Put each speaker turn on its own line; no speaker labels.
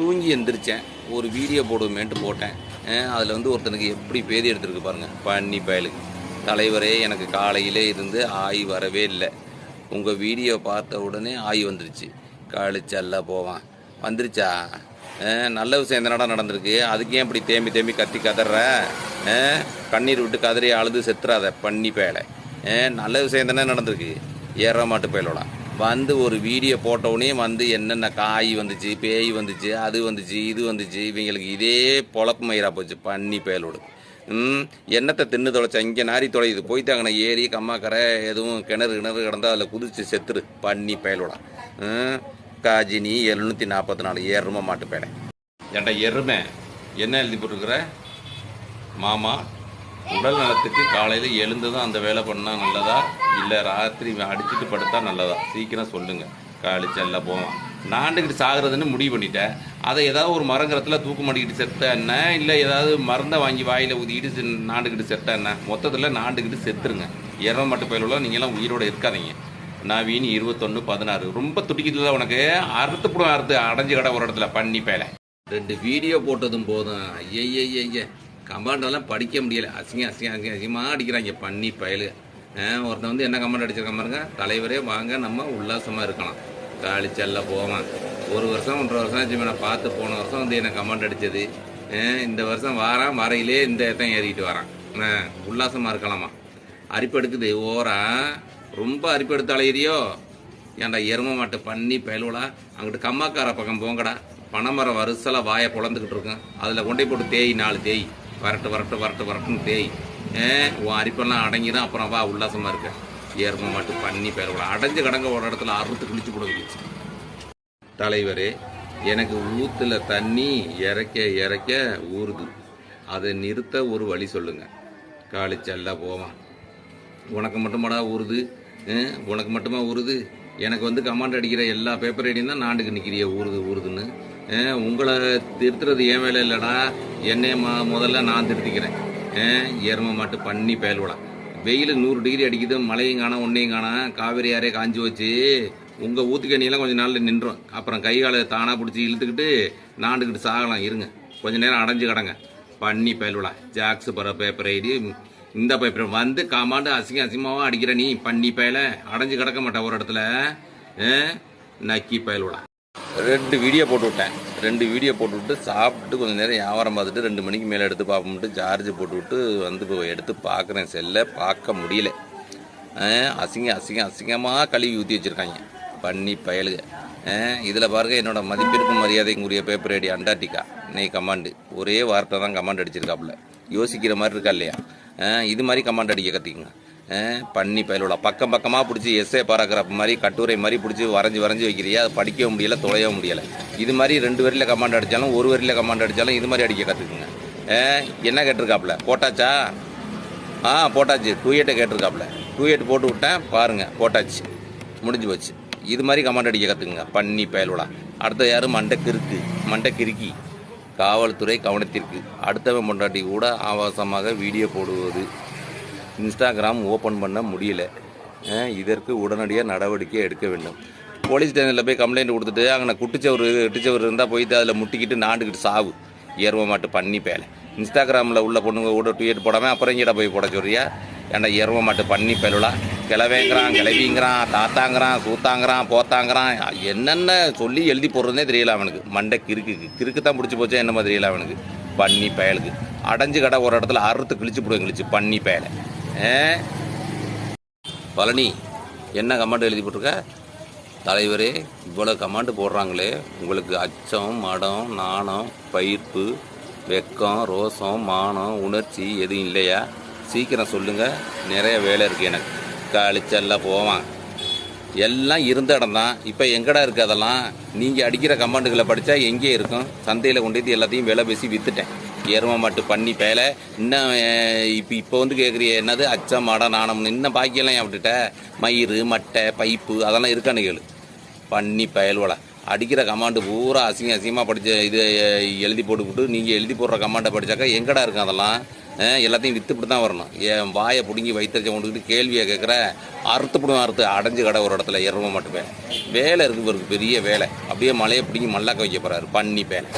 தூங்கி எந்திரிச்சேன். ஒரு வீடியோ போடுவேன்ட்டு போட்டேன். அதில் வந்து ஒருத்தனுக்கு எப்படி பேதி எடுத்திருக்கு பாருங்கள் பண்ணி பயலுக்கு. தலைவரே எனக்கு காலையிலே இருந்து ஆய் வரவே இல்லை. உங்கள் வீடியோ பார்த்த உடனே ஆய் வந்துருச்சு. கழிச்சல்ல போவான். வந்துருச்சா? நல்ல விஷயம் என்னடா நடந்திருக்கு. அதுக்கு ஏன் இப்படி தேம்பி தேம்பி கத்தி கதற? கண்ணீர் விட்டு கதறி அழுது செத்துறாத பண்ணி பயலை. நல்ல விஷயம் தானே நடந்திருக்கு. ஏற மாட்டு பயலோட. வந்து ஒரு வீடியோ போட்டவுடனே வந்து என்னென்ன காய் வந்துச்சு பேய் வந்துச்சு அது வந்துச்சு இது வந்துச்சு இவங்களுக்கு இதே பொழப்பு மயிராக போச்சு பண்ணி பயலோடு ம் என்னத்தை தின்னு தொலைச்சா இங்கே நாரி தொலையுது. போய்த்தாங்கண்ணா ஏரி கம்மாக்கரை எதுவும் கிணறு கிணறு கிடந்தால் அதில் குதிச்சு செத்துரு பண்ணி பயலோடா காஜினி எழுநூற்றி நாற்பத்தி நாலு ஏறுமா மாட்டு பேடை ஏன்டா எருமை? என்ன எழுதி போட்டுருக்குற? மாமா உடல் நலத்துக்கு காலையில் எழுந்ததும் அந்த வேலை பண்ணால் நல்லதா? இல்லை ராத்திரி அடிச்சுட்டு படுத்தா நல்லதா? சீக்கிரம் சொல்லுங்க. காலிச்சல்ல போவான். நாண்டுக்கிட்டு சாகுறதுன்னு முடிவு பண்ணிட்டேன். அதை ஏதாவது ஒரு மரங்கரத்தில் தூக்கு மாட்டிக்கிட்டு செத்த என்ன? இல்லை ஏதாவது மருந்தை வாங்கி வாயில் ஊதிக்கிட்டு செ- நாண்டுக்கிட்டு செத்த என்ன? மொத்தத்தில் நாண்டுக்கிட்டு செத்துருங்க. இரவு மட்டும் பயிலுள்ள நீங்களாம் உயிரோட இருக்காதீங்க. நவீன் இருபத்தொன்று பதினாறு. ரொம்ப துடிக்குதுல உனக்கு? அறுத்து புடம் அறுத்து. அடைஞ்சு கடை ஒரு இடத்துல. பண்ணி பேலை ரெண்டு வீடியோ போட்டதும் போதும். ஐயய்ய. கமாண்டெல்லாம் படிக்க முடியலை. அசிங்க அசிங்க அசிங்க அசிங்கமாக அடிக்கிறாங்க. பண்ணி பயலு. ஒருத்தன் வந்து என்ன கமாண்ட் அடிச்சிருக்கான் பாருங்க. தலைவரே வாங்க நம்ம உல்லாசமாக இருக்கலாம். காலிச்சல்ல போவான். ஒரு வருஷம் ஒன்றரை வருஷம் ஆச்சு நான் பார்த்து போன வருஷம் வந்து என்ன கமாண்ட் அடிச்சது. இந்த வருஷம் வாரான் வரையிலே இந்த இடத்த ஏறிக்கிட்டு வரான். உல்லாசமாக இருக்கலாமா? அரிப்பெடுக்குது ஓரா ரொம்ப அரிப்பெடுத்து அலையிறியோ? ஏன்டா எரும மாட்டு பண்ணி பயலுவலா அங்கிட்டு கம்மாக்கார பக்கம் போங்கடா. பனைமரம் வரிசலாக வாயை பொழந்துக்கிட்டு இருக்கும். அதில் கொண்டே போட்டு தேய் நாலு தேய். வரட்டு வரட்டு வரட்டு வரட்டுன்னு தேய் உன் அரிப்பெல்லாம் அடங்கிதான் அப்புறம் வா உல்லாசமாக இருக்க. ஏர்ம மாட்டு பண்ணி பேரவிட அடைஞ்சு கடங்க ஒரு இடத்துல அறுத்து கிழிச்சு போடுது தலைவரே எனக்கு ஊத்துல தண்ணி இறக்க இறைக்க ஊறுது. அதை நிறுத்த ஒரு வழி சொல்லுங்க. காலிச்சல்ல போவான் உனக்கு மட்டுமாடா ஊறுது? உனக்கு மட்டுமா ஊறுது? எனக்கு வந்து கமாண்ட் அடிக்கிற எல்லா பேப்பர் ஐடியும் தான் நாண்டுக்கு நிற்கிறிய ஊறுது ஊறுதுன்னு. உங்களை திருத்துறது ஏன் வேலை இல்லைடா. என்னை முதல்ல நான் திருத்திக்கிறேன். ஏர்ம மாட்டு பண்ணி பயல்விடா வெயில் நூறு டிகிரி அடிக்குது மழையும் காணும் ஒன்றையும் காணும். காவேரி யாரே காஞ்சி வச்சு உங்கள் ஊத்துக்கண்ணியெல்லாம் கொஞ்சம் நாளில் நின்றோம். அப்புறம் கை காலை தானாக பிடிச்சி இழுத்துக்கிட்டு நாண்டுக்கிட்டு சாகலாம் இருங்க. கொஞ்ச நேரம் அடைஞ்சு கிடங்க. பண்ணி பயல்விடா ஜாக்ஸ் பர பேப்பர் ஐடி. இந்த பேப்பர் வந்து காமாண்டு அசிங்க அசிங்கமாகவும் அடிக்கிற நீ பண்ணி பயல அடைஞ்சு கிடக்க மாட்டேன் ஒரு இடத்துல. ஆ? நக்கி பயல்விடா ரெண்டு வீடியோ போட்டு விட்டேன். ரெண்டு வீடியோ போட்டு விட்டு சாப்பிட்டு கொஞ்சம் நேரம் வியாபாரம் பார்த்துட்டு ரெண்டு மணிக்கு மேலே எடுத்து பார்ப்போம்ட்டு சார்ஜ் போட்டு விட்டு வந்து இப்போ எடுத்து பார்க்குறேன். செல்லை பார்க்க முடியல. ஆ, அசிங்க அசிங்க அசிங்கமாக கழுவி ஊற்றி வச்சுருக்காங்க. பண்ணி பயலுக. இதில் பாருங்க என்னோட மதிப்பிற்கும் மரியாதைக்குரிய பேப்பர் ஐடி அண்டார்டிகா நெய் கமாண்டு ஒரே வார்த்தை தான் கமாண்ட் அடிச்சிருக்காப்புல. யோசிக்கிற மாதிரி இருக்கா இல்லையா? இது மாதிரி கமாண்ட் அடிக்க கற்றுக்குங்க பண்ணி பயலோட. பக்கம் பக்கமாக பிடிச்சி எஸ்ஏ பாராகிராஃப் மாதிரி கட்டுரை மாதிரி பிடிச்சி வரைஞ்சி வரைஞ்சி வைக்கிறியா? அதை படிக்கவும் முடியலை தொலையவும் முடியலை. இது மாதிரி ரெண்டு வரியில் கமாண்ட் அடித்தாலும் ஒரு வரியில் கமாண்ட் அடித்தாலும் இது மாதிரி அடிக்க கற்றுக்குங்க என்ன கேட்டிருக்காப்புல? போட்டாச்சா? ஆ போட்டாச்சு. டூ எயிட்டை கேட்டிருக்காப்புல. டூ எயிட் போட்டு விட்டேன். பாருங்கள் போட்டாச்சு. முடிஞ்சு போச்சு. இது மாதிரி கமாண்ட் அடிக்க கற்றுக்குங்க பண்ணி பயலுடா. அடுத்த யாரும் மண்டை கிறுக்கு மண்டை கிறுக்கி காவல்துறை கவனத்திற்கு. அடுத்தவன் பொண்டாட்டி கூட ஆபாசமாக வீடியோ போடுவது. இன்ஸ்டாகிராம் ஓப்பன் பண்ண முடியல. இதற்கு உடனடியாக நடவடிக்கை எடுக்க வேண்டும். போலீஸ் ஸ்டேஷனில் போய் கம்ப்ளைண்ட் கொடுத்துட்டு அங்கே குட்டிச்சவர் இட்டுச்சவர் இருந்தால் போயிட்டு அதில் முட்டிக்கிட்டு நாண்டுக்கிட்டு சாவு. ஏர்வ மாட்டு பண்ணி பேலை. இன்ஸ்டாகிராமில் உள்ள பொண்ணுங்க கூட ட்வீட் போடாமல் அப்புறம் இங்கே போய் போட சொல்றியா? ஏன்டா ஏர்வ மாட்டு பண்ணி பேலுலா? கிளவேங்கிறான் கிளவிங்கிறான் தாத்தாங்கிறான் சூத்தாங்கிறான் போத்தாங்கிறான். என்னென்ன சொல்லி எழுதி போடுறதே தெரியல அவனுக்கு. மண்டை கிறுக்கு கிறுக்கு தான் பிடிச்சி போச்சா என்னமோ தெரியல அவனுக்கு. பண்ணி பயலுக்கு அடைஞ்சு கடை ஒரு இடத்துல அறுத்து கிழிச்சு போடுவேன் கிழிச்சு. பண்ணி பயலை பழனி என்ன கமாண்ட் எழுதி போட்டிருக்க? தலைவரே இவ்வளோ கமாண்டு போடுறாங்களே. உங்களுக்கு அச்சம் மடம் நாணம் பயிர்ப்பு வெக்கம் ரோசம் மானம் உணர்ச்சி எதுவும் இல்லையா? சீக்கிரம் சொல்லுங்கள் நிறைய வேலை இருக்குது எனக்கு. கழிச்செல்லாம் போவான். எல்லாம் இருந்த இடம் தான். இப்போ எங்கடா இருக்குது அதெல்லாம்? நீங்கள் அடிக்கிற கமாண்டுகளை படித்தா எங்கே இருக்கும்? சந்தையில் கொண்டு வந்து எல்லாத்தையும் விலை பேசி விற்றுட்டேன் எரும பண்ணி பேல. இன்னும் இப்போ இப்போ வந்து கேட்குறிய என்னது? அச்சம் மடம் நாணம்னு இன்னும் பாக்கியெல்லாம் ஏன் விட்டுட்ட? மயிறு மட்டை பைப்பு அதெல்லாம் இருக்கான்னு கேளு. பண்ணி பயல்வலை அடிக்கிற கமாண்டு பூரா அசிங்க அசிங்கமாக படித்த இது எழுதி போட்டுக்கிட்டு நீங்கள் எழுதி போடுற கமாண்டை படித்தாக்கா எங்கடா இருக்கும் அதெல்லாம்? எல்லாத்தையும் வித்துப்பிட்டு தான் வரணும். என் வாயை பிடுங்கி வைத்தறிச்ச கொண்டுக்கிட்டு கேள்வியை கேட்குற அறுத்துப்பிடும் அறுத்து. அடைஞ்சு கடை ஒரு இடத்துல எரும மட்டும் வேலை வேலை இருக்கு பெரிய வேலை. அப்படியே மலையை பிடிங்கி மல்லாக்க வைக்க போகிறாரு பண்ணி பேலை.